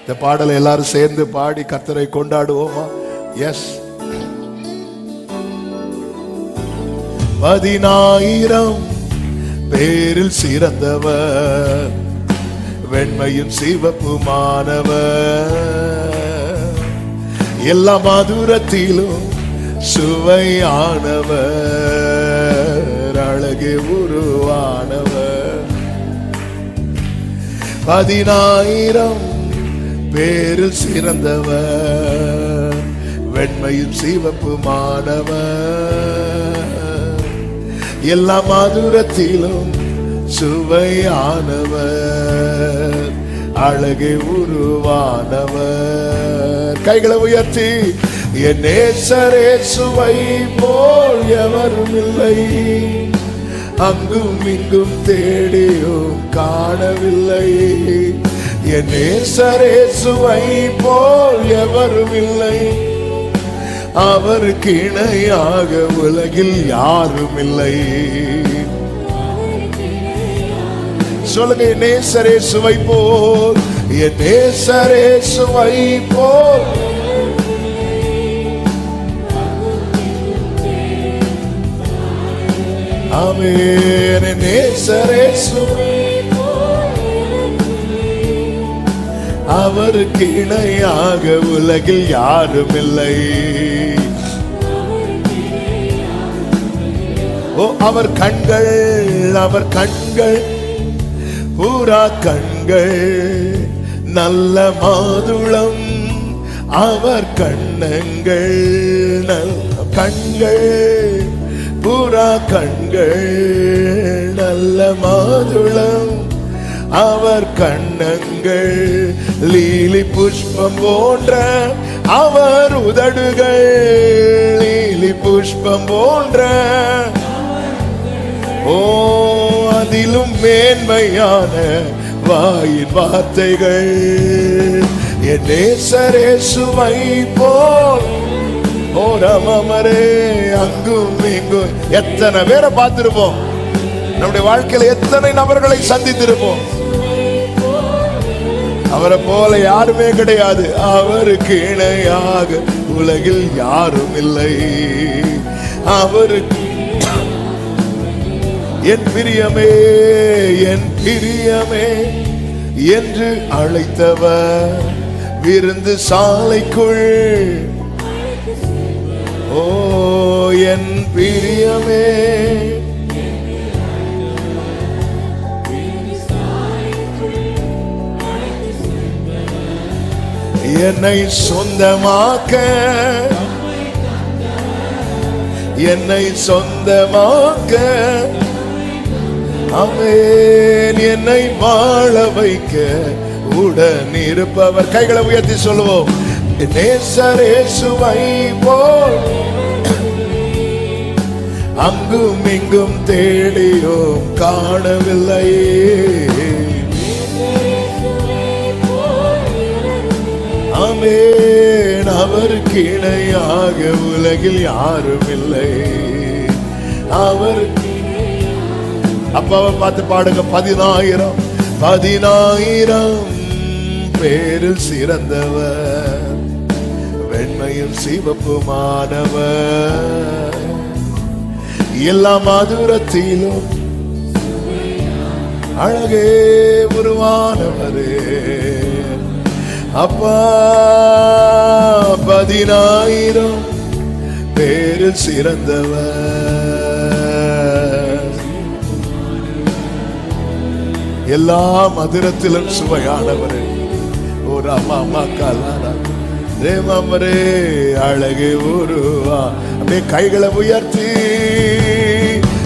இந்த பாடலை எல்லாரும் சேர்ந்து பாடி கர்த்தரை கொண்டாடுவோமா? எஸ் பதினாயிரம் பேரில் சிறந்தவர் வெண்மையும் சிவப்புமானவர். எல்லா மதுரத்திலும் சுவையானவர் அழகு உருவானவர். பதினாயிரம் பேரில் சிறந்தவர் வெண்மையும் சிவப்புமானவர். எல்லா மாதுரத்திலும் சுவையானவர் அழகு உருவானவர். கைகளை உயர்த்தி என் நேசரே சுவை போல் எவரும் இல்லை. அங்கும் இங்கும் தேடியும் காணவில்லை. என் நேசரே சுவை போல் எவரும் இல்லை அவருக்கு இணையாக உலகில் யாரும் இல்லை சொல்லுங்க நேசரே சுவை போல் என் நேசரே சுவை போல். ஆமென் நேசரே சுவை அவருக்கு இணையாக உலகில் யாரும் இல்லை. ஓ அவர் கண்கள் அவர் கண்கள் பூரா கண்கள் நல்ல மாதுளம் அவர் கண்ணங்கள் நல்ல கண்கள் பூரா கண்கள் நல்ல மாதுளம் அவர் கண்ணங்கள் லீலி புஷ்பம் போன்ற அவர் உதடுகள். லீலி புஷ்பம் போன்ற ஓ அதிலும் மேன்மையான வாயின் வார்த்தைகள். என் நேசரே சுவை போல் ஓ ரமமரே அங்கும் இங்கும் எத்தனை பேரை பார்த்திருப்போம்? நம்முடைய வாழ்க்கையில எத்தனை நபர்களை சந்தித்திருப்போம்? அவரை போல யாருமே கிடையாது. அவருக்கு இணையாக உலகில் யாரும் இல்லை. அவருக்கு என் பிரியமே என் பிரியமே என்று அழைத்தவர் விருந்து சாலைக்குள். ஓ என் பிரியமே. என்னை சொந்தமாக்க. என்னை சொந்தமாக்க. அவன் என்னை வாழ வைக்க. உடன் இருப்பவர். கைகளை உயர்த்தி சொல்லுவோம். நேசரேசுவை போல். அங்கும் இங்கும் தேடியோம். காணவில்லை ஆமேன். அவருக்கு இணையாக உலகில் யாரும் இல்லை அவருக்கு அப்பாவை பார்த்து பாடுங்க பதினாயிரம் பதினாயிரம் பேரில் சிறந்தவர் வெண்மையும் சிவப்புமானவர். எல்லா மதுரத்திலும் அழகே உருவானவரே. அப்பா பதினாயிரம் பேரில் சிறந்தவர். எல்லா மதுரத்திலும் சுவையானவர். ஒரு அம்மா அம்மா காலாரா ரேமரே அழகு உருவா. அப்படியே கைகளை உயர்த்தி.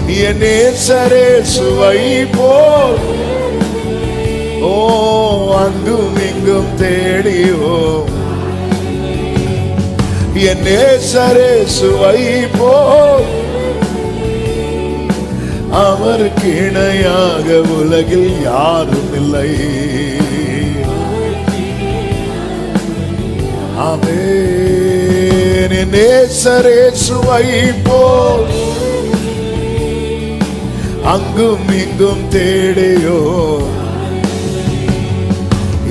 என் நேசரே சுவை போல். ஓ அங்கும் எங்கும் தேடியோ. என் நேசரே சுவை போல். அவருக்கு இணையாக உலகில் யாரும் இல்லை. ஆமென். நேசரே சுவை போல். அங்கும் இங்கும் தேடியோ.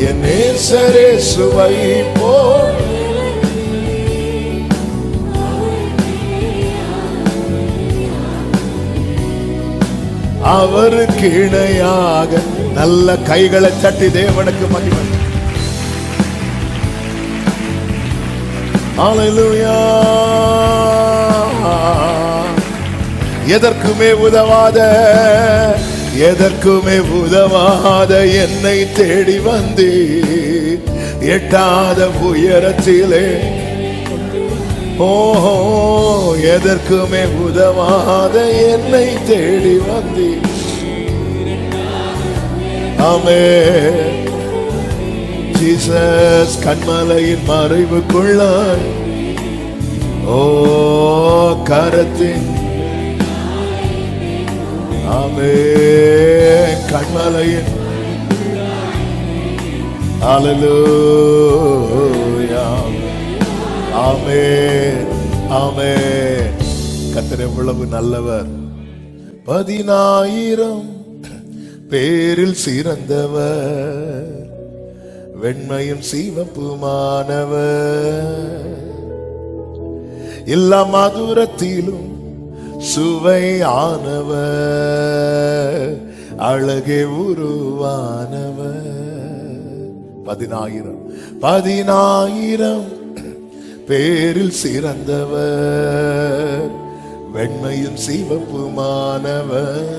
என் நேசரே சுவை போல் அவருக்கு இணையாக நல்ல கைகளை தட்டி தேவனுக்கு மகிமை Hallelujah. எதற்குமே உதவாத எதற்குமே உதவாத என்னை தேடி வந்தே எட்டாத உயரத்திலே. ஓஹோ எதற்குமே உதவாத என்னை தேடி வந்தே ஆமே ஜீசஸ் கண்மலையின் மறைவுக்குள்ளாய். ஓ கரத்தின். ஆமே கண்மலையின் Hallelujah. ஆமே ஆமே கத்தர் எவ்வளவு நல்லவர். பதினாயிரம் பேரில் சிறந்தவர். வெண்மையும் சிவப்புமானவர். எல்லா மதுரத்திலும் சுவையானவர். அழகே உருவானவர். பதினாயிரம். பதினாயிரம் பேரில் சிறந்தவர். வெண்மையும் சிவப்புமானவர்.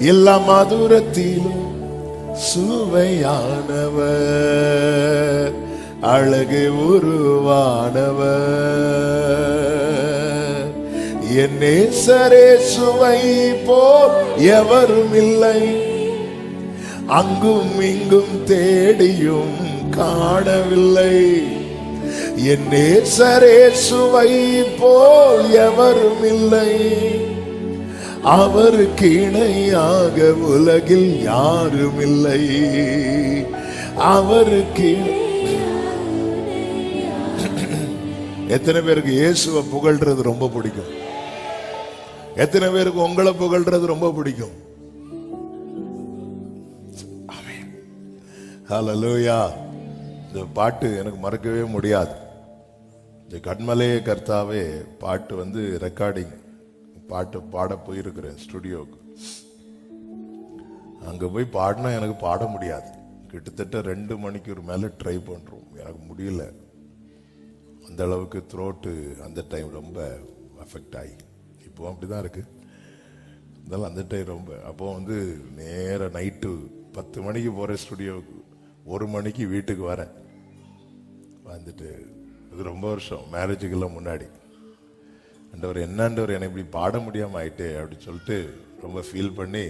எல்லா மதுரத்திலும் சுவையானவர். அழகு உருவானவர். என் சரே சுவை போ எவரும் இல்லை. அங்கும் இங்கும் தேடியும் காணவில்லை. என் சரே சுவை போல் எவரும் இல்லை. அவருக்கு இணையாக உலகில் யாரும் இல்லை. அவருக்கு எத்தனை பேருக்கு இயேசுவை புகழ்றது ரொம்ப பிடிக்கும். எத்தனை பேருக்கு உங்களை புகழ்றது ரொம்ப பிடிக்கும்? ஹalleluya இந்த பாட்டு எனக்கு மறக்கவே முடியாது. இந்த கண்மலே கர்த்தாவே பாட்டு வந்து ரெக்கார்டிங் பாட்டு பாட போயிருக்கிறேன் ஸ்டுடியோக்கு அங்க போய் பாடினா எனக்கு பாட முடியாது. கிட்டத்தட்ட ரெண்டு மணிக்கு மேல ட்ரை பண்றோம். எனக்கு முடியல. அந்த அளவுக்கு த்ரோட்டு அந்த டைம் ரொம்ப அஃபெக்ட் ஆகி இப்போ அப்படிதான் இருக்குது இருந்தாலும் அந்த டைம் ரொம்ப. அப்போ வந்து நேராக நைட்டு பத்து மணிக்கு போகிறேன் ஸ்டுடியோவுக்கு ஒரு மணிக்கு வீட்டுக்கு வரேன். வந்துட்டு இது ரொம்ப வருஷம். மேரேஜுக்கெல்லாம் முன்னாடி. அண்டவர் என்னண்டவர் என்னை இப்படி பாட முடியாமல் ஆயிட்டே அப்படின்னு சொல்லிட்டு ரொம்ப ஃபீல் பண்ணி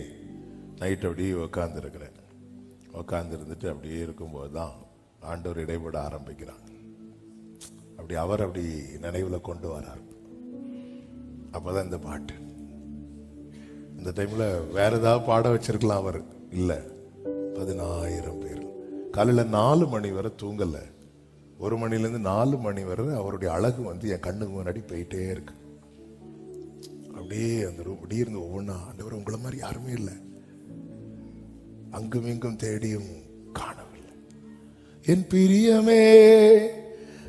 நைட் அப்படியே உக்காந்துருக்கிறேன். உக்காந்துருந்துட்டு அப்படியே இருக்கும்போது தான் ஆண்டவர் இடைபட ஆரம்பிக்கிறாங்க அப்படி அவர் அப்படி நினைவில் கொண்டு வரார். அப்பதான் இந்த பாட்டு. இந்த டைமில் வேற ஏதாவது பாட வச்சிருக்கலாம் அவர். இல்லை. பதினாயிரம் பேர். காலையில் நாலு மணி வரை தூங்கலை. ஒரு மணிலேருந்து நாலு மணி வரை அவருடைய அழகு வந்து என் கண்ணுக்கு முன்னாடி போயிட்டே இருக்கு. அப்படியே அந்த ரூம் அப்படியே இருந்து ஒவ்வொன்றா ஆண்டவர் உங்களை மாதிரி யாருமே இல்லை. அங்கும் இங்கும் தேடியும் காணவில்லை. என் பிரியமே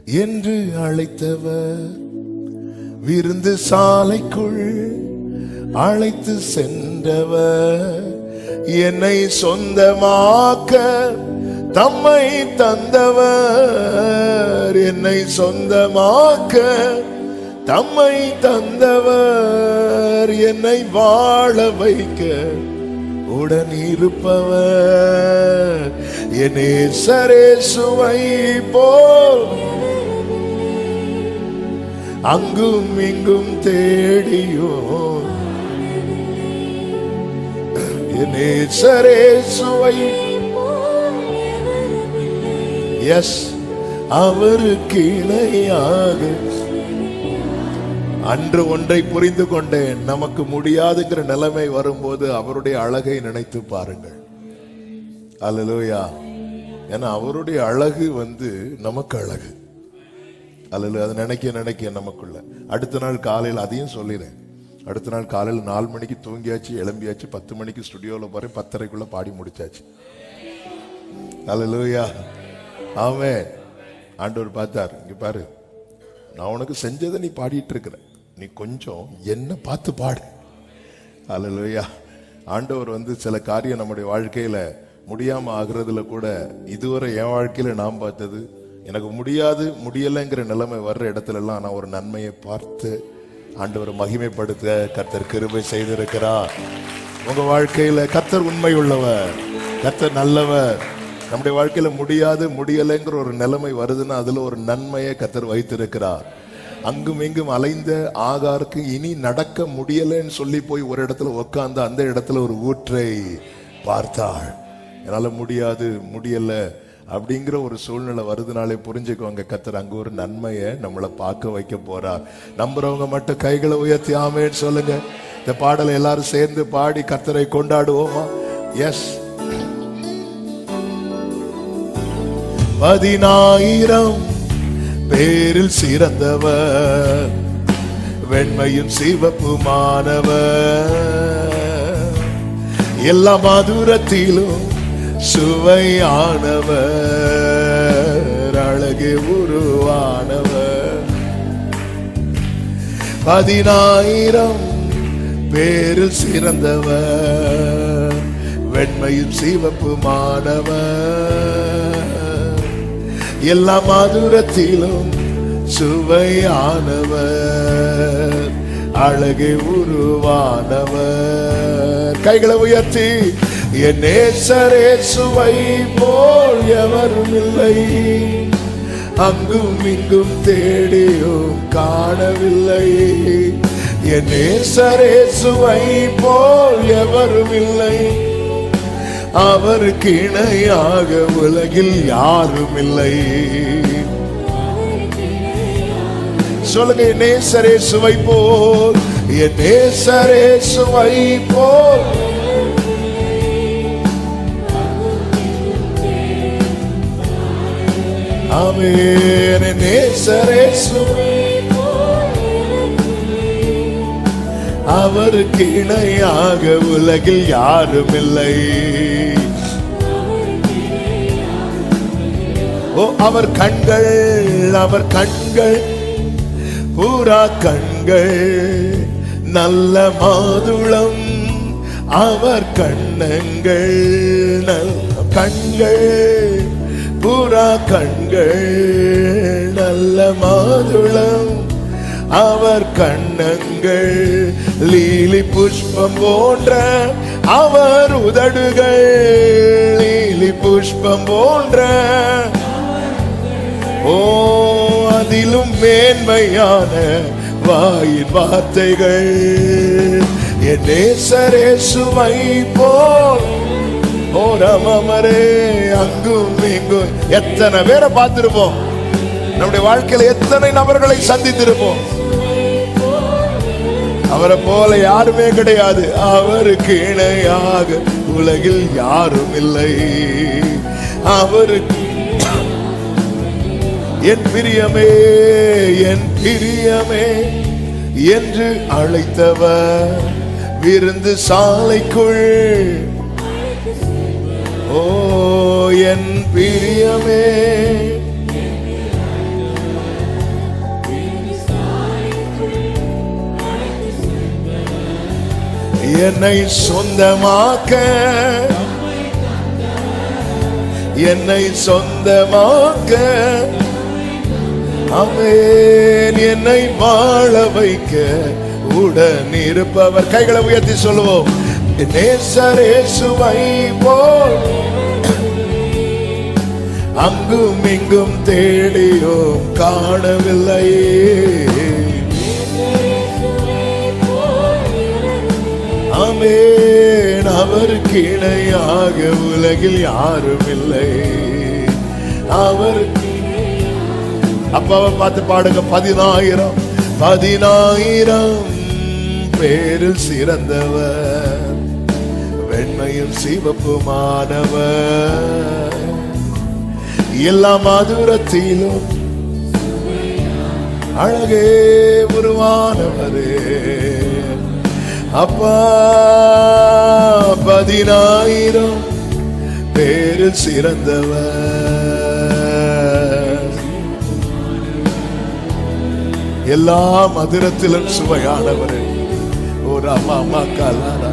என்று அழைத்தவர் விருந்து சாலைக்குள் அழைத்து சென்றவர். என்னை சொந்தமாக்க தம்மை தந்தவர். என்னை சொந்தமாக்க தம்மை தந்தவர். என்னை வாழ வைக்க உடன் இருப்பவர். என்னே சரே சுவை போல் அங்கும் இங்கும் தேடியோ. என்னே சுவை. எஸ் அவருக்கு இணையாக. அன்று ஒன்றை புரிந்து கொண்டேன். நமக்கு முடியாதுங்கிற நிலைமை வரும்போது அவருடைய அழகை நினைத்து பாருங்கள். அலலோயா ஏன்னா அவருடைய அழகு வந்து நமக்கு அழகு. அல்ல அதை நினைக்க நினைக்க நமக்குள்ள. அடுத்த நாள் காலையில் அதையும் சொல்லிடுறேன் அடுத்த நாள் காலையில் நாலு மணிக்கு தூங்கியாச்சு எழும்பியாச்சு பத்து மணிக்கு ஸ்டுடியோவில் போகிறேன் பத்தரைக்குள்ளே பாடி முடிச்சாச்சு. அல்லேலூயா ஆமே ஆண்டவர் பார்த்தார். இங்கே பாரு. நான் உனக்கு செஞ்சதை நீ பாடிட்டு இருக்கிற. நீ கொஞ்சம் என்ன பார்த்து பாடு. அல்லேலூயா ஆண்டவர் வந்து சில காரியம் நம்முடைய வாழ்க்கையில முடியாம ஆகுறதுல கூட இதுவரை என் வாழ்க்கையில நான் பார்த்தது எனக்கு முடியாது முடியலைங்கிற நிலைமை வர்ற இடத்துலலாம் நான் ஒரு நன்மையை பார்த்து ஆண்டவரை மகிமைப்படுத்த கர்த்தர் கிருபை செய்திருக்கிறார். உங்க வாழ்க்கையில கர்த்தர் உண்மை உள்ளவர் கர்த்தர் நல்லவர். நம்முடைய வாழ்க்கையில முடியாது முடியலைங்கிற ஒரு நிலைமை வருதுன்னா அதுல ஒரு நன்மையை கர்த்தர் வைத்திருக்கிறார். அங்கும் இங்கும் அலைந்த ஆகாருக்கு இனி நடக்க முடியலைன்னு சொல்லி போய் ஒரு இடத்துல உட்காந்து அந்த இடத்துல ஒரு ஊற்றை பார்த்தாள். என்னால் முடியாது முடியலை. அப்படிங்கிற ஒரு சூழ்நிலை வருதுனாலே புரிஞ்சுக்கோங்க கத்தர் அங்க ஒரு நன்மையை நம்மளை பார்க்க வைக்க போறார். நம்புறவங்க மட்டும் கைகளை உயர்த்தி ஆமேன்னு சொல்லுங்க. இந்த பாடலை எல்லாரும் சேர்ந்து பாடி கத்தரை கொண்டாடுவோமா? எஸ் பதினாயிரம் பேரில் சிறந்தவர் வெண்மையும் சிவப்புமானவர். எல்லா மதுரத்திலும் சுவையானவர் அழகு உருவானவர். பதினாயிரம் பேரில் சிறந்தவர் வெண்மையும் சிவப்புமானவர். எல்லா மதுரத்திலும் சுவையானவர் அழகு உருவானவர். கைகளை உயர்த்தி என் நேசரே சுவை போல் எவரும் இல்லை. அங்கும் இங்கும் தேடியும் காணவில்லை. என் நேசரே சுவை போல் எவரும் இல்லை. அவருக்கு இணையாக உலகில் யாரும் இல்லை. சொல்லுங்க நேசரே சுவை போல். என் நேசரே சுவை போல். ஆமென் என் நேசரே அவருக்கு இணையாக உலகில் யாரும் இல்லை. ஓ அவர் கண்கள் அவர் கண்கள் பூரா கண்கள் நல்ல மாதுளம் அவர் கண்ணங்கள் நல்ல கண்கள். புறா கண்கள் நல்ல மாதுளம். அவர் கண்ணங்கள் லீலி புஷ்பம் போன்ற அவர் உதடுகள். லீலி புஷ்பம் போன்ற ஓ அதிலும் மேன்மையான வாயின் வார்த்தைகள். என் நேசரே சுவை போல் ஓரமரே அங்கும் இங்கும். எத்தனை பேரை பார்த்திருப்போம்? நம்முடைய வாழ்க்கையில எத்தனை நபர்களை சந்தித்திருப்போம்? அவரை போல யாருமே கிடையாது. அவருக்கு இணையாக உலகில் யாரும் இல்லை. அவருக்கு என் பிரியமே என் பிரியமே என்று அழைத்தவர். விருந்து சாலைக்குள் ஓ என் பிரியமே. என்னை சொந்தமாக்க. என்னை சொந்தமாக்க. அவன் என்னை வாழ வைக்க. உடன் இருப்பவர். கைகளை உயர்த்தி சொல்லுவோம். நேசரேசுவை போல். அங்கும் இங்கும் தேடியோம் காணவில்லை அமேன் அவருக்கு இணையாக உலகில் யாரும் இல்லை அவருக்கு அப்பாவை பார்த்து பாடுங்க பதினாயிரம் பதினாயிரம் பேரில் சிறந்தவர். வெண்மையும் சிவப்புமானவர் எல்லா மதுரத்திலும் அழகே உருவானவரே. அப்பா பதினாயிரம் பேரில் சிறந்தவர். எல்லா மதுரத்திலும் சுவையானவர். ஒரு அம்மா அம்மா காலாரா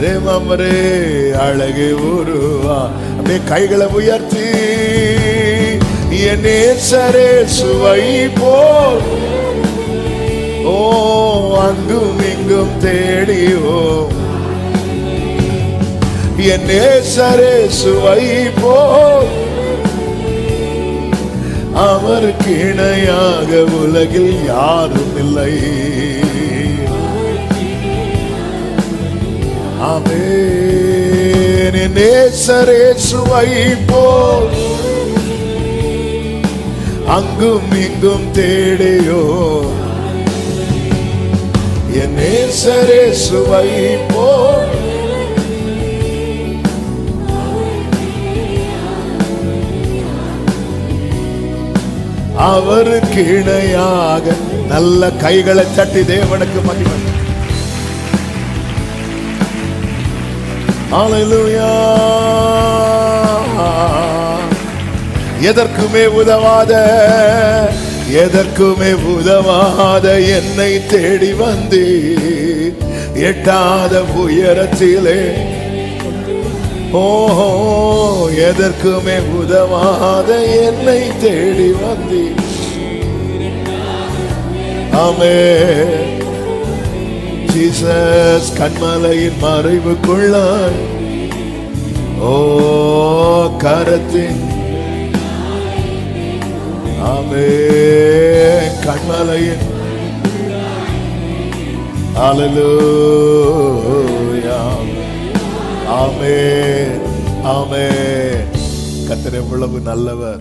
தேவமரே அழகு உருவா. அப்படியே கைகளை உயர்த்தி. என் நேசரே சுவை போல். ஓ அங்கும் இங்கும் தேடியோ என் நேசரே சுவை போல். அவருக்கு இணையாக உலகில் யாரும் இல்லை. நேசரேசுவை போல் அங்கும் இங்கும் தேடியோ என் நேசரே சுவை போல் அவருக்கு இணையாக நல்ல கைகளை தட்டி தேவனுக்கு மகிமை. Hallelujah. எதற்குமே உதவாத எதற்குமே உதவாத என்னை தேடி வந்து எட்டாத உயரத்திலே. ஓஹோ எதற்குமே உதவாத என்னை தேடி வந்தி ஆமே ஜீசஸ் கண்மலையின் மறைவுக்குள்ளாய். ஓ கரத்தின். ஆமே கண்மலையின். Hallelujah. ஆமே ஆமே கத்தர் எவ்வளவு நல்லவர்.